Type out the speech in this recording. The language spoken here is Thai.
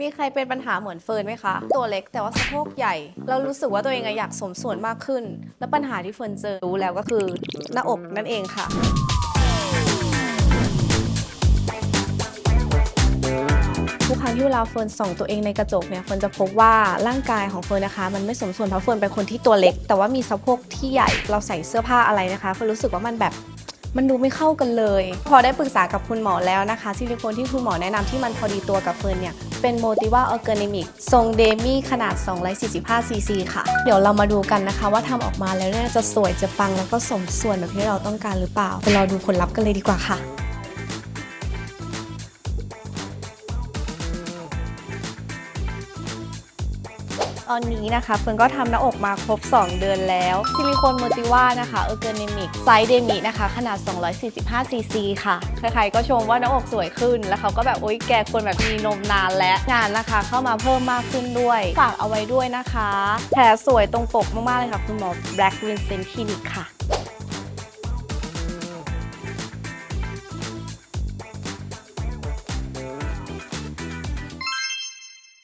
มีใครเป็นปัญหาเหมือนเฟิร์นไหมคะ ตัวเล็กแต่ว่าสะโพกใหญ่ เรารู้สึกว่าตัวเองอะอยากสมส่วนมากขึ้น และปัญหาที่เฟิร์นเจอรู้แล้วก็คือหน้าอกนั่นเองค่ะทุกครั้งที่เวลาเฟิร์นส่องตัวเองในกระจกเนี่ยเฟิร์นจะพบว่าร่างกายของเฟิร์นนะคะ มันไม่สมส่วนเพราะเฟิร์นเป็นคนที่ตัวเล็ก แต่ว่ามีสะโพกที่ใหญ่เราใส่เสื้อผ้าอะไรนะคะเฟิร์นรู้สึกว่ามันแบบมันดูไม่เข้ากันเลย พอได้ปรึกษากับคุณหมอแล้วนะคะซิลิโคนที่คุณหมอแนะนำที่มันพอดีตัวกับเฟิร์นเนี่ย เป็นโมติว่าออร์แกนิมิกทรงเดมี่ขนาด 245 ซีซีค่ะ เดี๋ยวเรามาดูกันนะคะว่าทำออกมาแล้วเนี่ยจะสวยจะปังแล้วก็สมส่วนแบบที่เราต้องการหรือเปล่าไปรอดูผลลัพธ์กันเลยดีกว่าค่ะ ตอนนี้นะคะเฟิร์นก็ทำหน้าอกมาครบ 2 เดือนแล้วซิลิโคนโมติว่านะคะเออร์เกเนมิกไซส์เดมินะคะ ขนาด 245 ซีซีค่ะ ใครๆก็ชมว่าหน้าอกสวยขึ้น แล้วเขาก็แบบ โอ๊ยแกควรแบบมีนมนานและงานนะคะ เข้ามาเพิ่มมากขึ้นด้วย ฝากเอาไว้ด้วยนะคะ แผลสวยตรงปกมากๆเลยค่ะ คุณหมอ Black Vincent Clinic ค่ะ